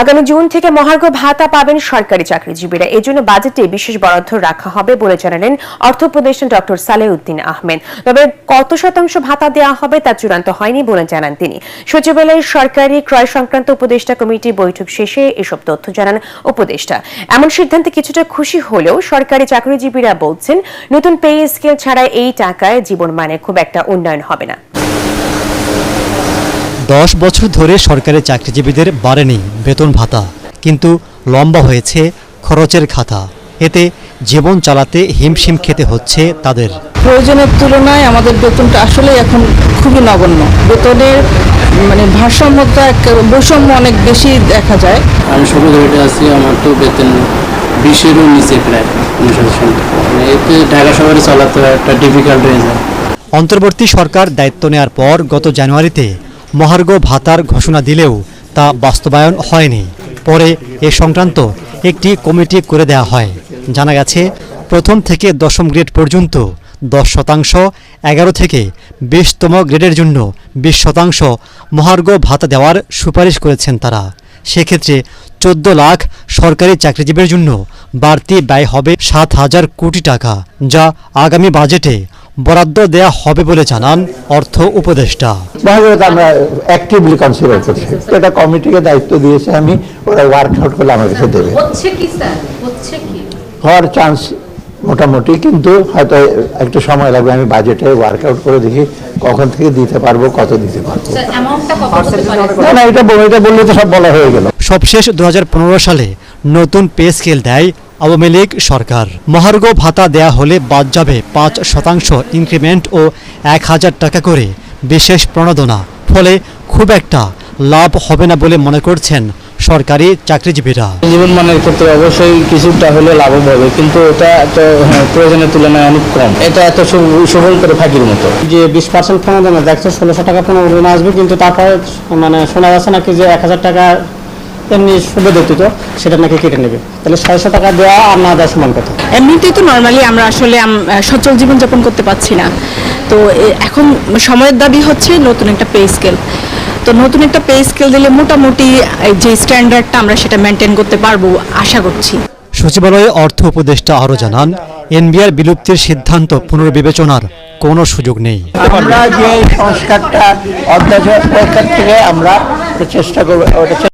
আগামী জুন থেকে মহার্ঘ ভাতা পাবেন সরকারি চাকরিজীবীরা। এজন্য বাজেটে বিশেষ বরাদ্দ রাখা হবে বলে জানালেন অর্থ উপদেষ্টা ডক্টর সালেউদ্দিন আহমেদ। তবে কত শতাংশ ভাতা দেওয়া হবে তা চূড়ান্ত হয়নি বলে জানান তিনি। সচিবালয়ের সরকারি ক্রয় সংক্রান্ত উপদেষ্টা কমিটি বৈঠক শেষে এসব তথ্য জানান উপদেষ্টা। এমন সিদ্ধান্তে কিছুটা খুশি হলেও সরকারি চাকরিজীবীরা বলছেন, নতুন পে স্কেল ছাড়া এই টাকায় জীবন মানে খুব একটা উন্নয়ন হবে না। দশ বছর ধরে সরকারি চাকরিজীবীদের বাড়েনি বেতন ভাতা কিন্তু লম্বা হয়েছে খরচের খাতা। এতে জীবন চালাতে হিমশিম খেতে হচ্ছে তাদের। প্রয়োজনের তুলনায় আমাদের বেতনটা আসলে এখন খুবই নগণ্য। বেতনের মানে ভারসাম্যতা বৈষম্য অনেক বেশি দেখা যায়। আমি সবে গ্রেডে আছি আমার তো বেতন বিশেরও নিচে প্রায় মানে এতে ঢাকা শহরে চলাতে একটা ডিফিকাল্ট হয়ে। যায় অন্তর্বর্তী সরকার দায়িত্ব নেওয়ার পর গত জানুয়ারিতে মহার্ঘ ভাতার ঘোষণা দিলেও তা বাস্তবায়ন হয়নি। পরে এ সংক্রান্ত একটি কমিটি করে দেওয়া হয়। জানা গেছে, প্রথম থেকে দশম গ্রেড পর্যন্ত দশ শতাংশ, এগারো থেকে বিশতম গ্রেডের জন্য বিশ শতাংশ মহার্ঘ ভাতা দেওয়ার সুপারিশ করেছেন তারা। সেক্ষেত্রে চোদ্দ লাখ সরকারি চাকরিজীবীর জন্য বাড়তি ব্যয় হবে সাত হাজার কোটি টাকা, যা আগামী বাজেটে বরাদ্দ দেয়া হবে বলে জানান অর্থ উপদেষ্টা। আমরা অ্যাক্টিভলি কনসিডার করছি। এটা কমিটিকে দায়িত্ব দিয়েছে আমি ওরা ওয়ার্কআউট করলে আমার কাছে দেবে। হচ্ছে কি স্যার? হচ্ছে কি? হওয়ার চান্স মোটামুটি কিন্তু হয়তো একটু সময় লাগবে আমি বাজেটে ওয়ার্কআউট করে দেখি কখন থেকে দিতে পারব কত দিতে পারব। না না এটা বল- এটা বললে তো সব বলা হয়ে গেল। সবশেষ দু হাজার পনেরো সালে নতুন পে স্কেল দেয় আওয়ামী লীগ সরকার। মহার্ঘ ভাতা দেয়া হলে বাদ যাবে পাঁচ শতাংশ ইনক্রিমেন্ট ও এক হাজার টাকা করে। বিশেষ প্রণোদনা। ফলে খুব একটা লাভ হবে না বলে মনে করছেন সরকারি চাকরিজীবীরা। জীবন মানের ক্ষেত্রে অবশ্যই কিছুটা হলে লাভব হবে কিন্তু এটা তো হ্যাঁ, প্রয়োজনের তুলনায় অনেক কম। এটা এত সব- সবল করে ফাঁকির মতো। যে বিশ পার্সেন্ট প্রণোদনা দেখছে ষোলোশো টাকা প্রণোদনা আসবে কিন্তু তারপরে মানে শোনা যাচ্ছে নাকি যে এক হাজার টাকা এমনি দিত সেটা নাকি কেটে নেবে। তাহলে ছয়শো টাকা দেওয়া আর না দেওয়া সমান কথা। এমনিতেই তো নর্মালি আমরা আসলে আম- সচল জীবনযাপন করতে পারছি না। তো এখন সময়ের দাবি হচ্ছে নতুন একটা পে স্কেল তো নতুন একটা পে স্কেল দিলে মোটামুটি যে স্ট্যান্ডার্ডটা আমরা সেটা মেনটেন করতে পারব আশা করছি। সচিবালয়ে অর্থ উপদেষ্টা আরও জানান এনবিআর বিলুপ্তির সিদ্ধান্ত পুনর্বিবেচনার কোনো সুযোগ নেই। আমরা যে সংস্কারটা অধ্যাদেশ থেকে আমরা চেষ্টা করব